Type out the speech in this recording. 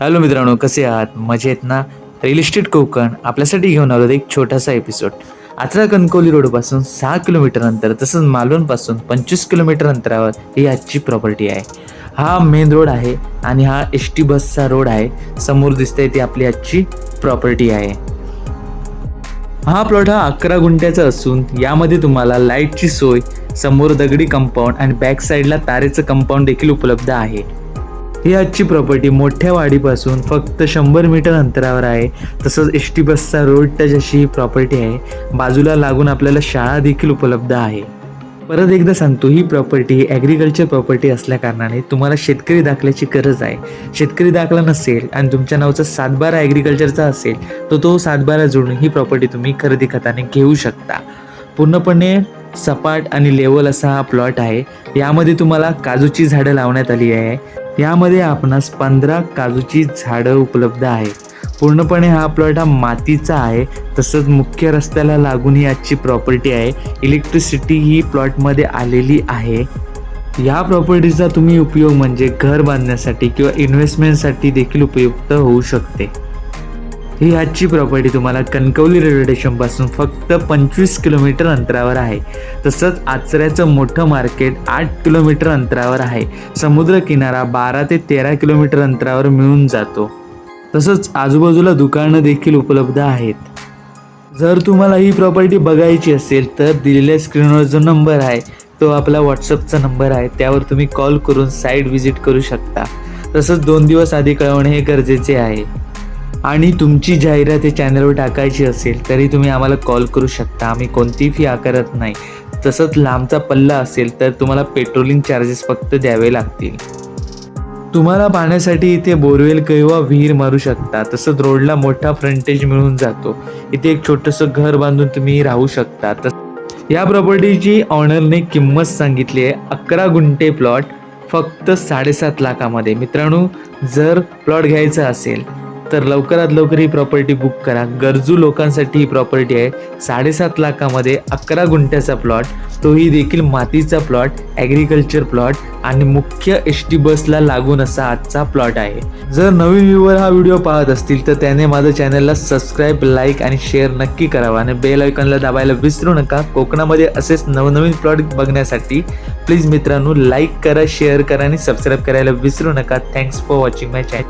Hello मित्रांनो कसे आहात? मजेत ना? रिअल इस्टेट कोकण आपल्यासाठी घेऊन आलो एक छोटासा एपिसोड आचरा कणकवली रोडपासून सहा किलोमीटर अंतर तसंच मालवणपासून पंचवीस किलोमीटर अंतरावर ही आजची प्रॉपर्टी आहे. हा मेन रोड आहे आणि हा एस टी बसचा रोड आहे. समोर दिसतंय ती आपली आजची प्रॉपर्टी आहे. हा प्लॉट हा अकरा गुंठ्याचा असून यामध्ये तुम्हाला लाईटची सोय समोर दगडी कंपाऊंड आणि बॅक साईडला तारेचं कंपाऊंड देखील उपलब्ध आहे. ही आजची प्रॉपर्टी मोठ्या वाडीपासून फक्त शंभर मीटर अंतरावर आहे. तसंच एस टी बसचा रोड टच अशी ही प्रॉपर्टी आहे बाजूला लागून आपल्याला शाळा देखील उपलब्ध आहे. परत एकदा सांगतो ही प्रॉपर्टी ही ॲग्रिकल्चर प्रॉपर्टी असल्याकारणाने तुम्हाला शेतकरी दाखल्याची गरज आहे. शेतकरी दाखला नसेल आणि तुमच्या नावाचा सातबारा ॲग्रिकल्चरचा असेल तर तो सातबारा जोडून ही प्रॉपर्टी तुम्ही खरेदी खताने घेऊ शकता. पूर्णपणे सपाट आणि लेवल असा हा प्लॉट आहे. यामध्ये तुम्हाला काजूची झाडं लावण्यात आली आहे. यामध्ये आपणास पंधरा काजूची झाडं उपलब्ध आहे पूर्णपणे हा प्लॉट हा मातीचा आहे. तसंच मुख्य रस्त्याला लागून ही आजची प्रॉपर्टी आहे. इलेक्ट्रिसिटी ही प्लॉटमध्ये आलेली आहे. या प्रॉपर्टीचा तुम्ही उपयोग म्हणजे घर बांधण्यासाठी किंवा इन्व्हेस्टमेंटसाठी देखील उपयुक्त होऊ शकते. ही आजची प्रॉपर्टी तुम्हाला कणकवली रेल्वे स्टेशनपासून फक्त पंचवीस किलोमीटर अंतरावर आहे. तसंच आचऱ्याचं मोठं मार्केट आठ किलोमीटर अंतरावर आहे. समुद्र किनारा बारा ते तेरा किलोमीटर अंतरावर मिळून जातो. तसंच आजूबाजूला दुकानं देखील उपलब्ध आहेत. जर तुम्हाला ही प्रॉपर्टी बघायची असेल तर दिलेल्या स्क्रीनवर जो नंबर आहे तो आपला व्हॉट्सअपचा नंबर आहे. त्यावर तुम्ही कॉल करून साईट व्हिजिट करू शकता. तसंच दोन दिवस आधी कळवणे हे गरजेचे आहे. आणि तुमची जाहिरात हे चॅनलवर टाकायची असेल तरी तुम्ही आम्हाला कॉल करू शकता. आम्ही कोणतीही फी आकारत नाही. तसंच लांबचा पल्ला असेल तर तुम्हाला पेट्रोलिंग चार्जेस फक्त द्यावे लागतील. तुम्हाला पाण्यासाठी इथे बोरवेल किंवा विहीर मारू शकता. तसंच रोडला मोठा फ्रंटेज मिळून जातो. इथे एक छोटंसं घर बांधून तुम्ही राहू शकता. तस या प्रॉपर्टीची ऑनरने किंमत सांगितली आहे. अकरा गुंठे प्लॉट फक्त साडेसात लाखामध्ये. मित्रांनो जर प्लॉट घ्यायचा असेल तर लवकरात लवकर ही प्रॉपर्टी बुक करा. गरजू लोकांसाठी ही प्रॉपर्टी आहे. साडेसात लाखामध्ये अकरा गुंठ्याचा प्लॉट तोही देखील मातीचा प्लॉट ॲग्रिकल्चर प्लॉट आणि मुख्य एस टी बसला लागून असा आजचा प्लॉट आहे. जर नवीन व्ह्यूवर हा व्हिडिओ पाहत असतील तर त्याने माझ्या चॅनलला सबस्क्राईब लाईक आणि शेअर नक्की करावा आणि बेल आयकॉनला दाबायला विसरू नका. कोकणामध्ये असेच नवनवीन प्लॉट बघण्यासाठी प्लीज मित्रांनो लाईक करा शेअर करा आणि सबस्क्राईब करायला विसरू नका. Thanks for watching my channel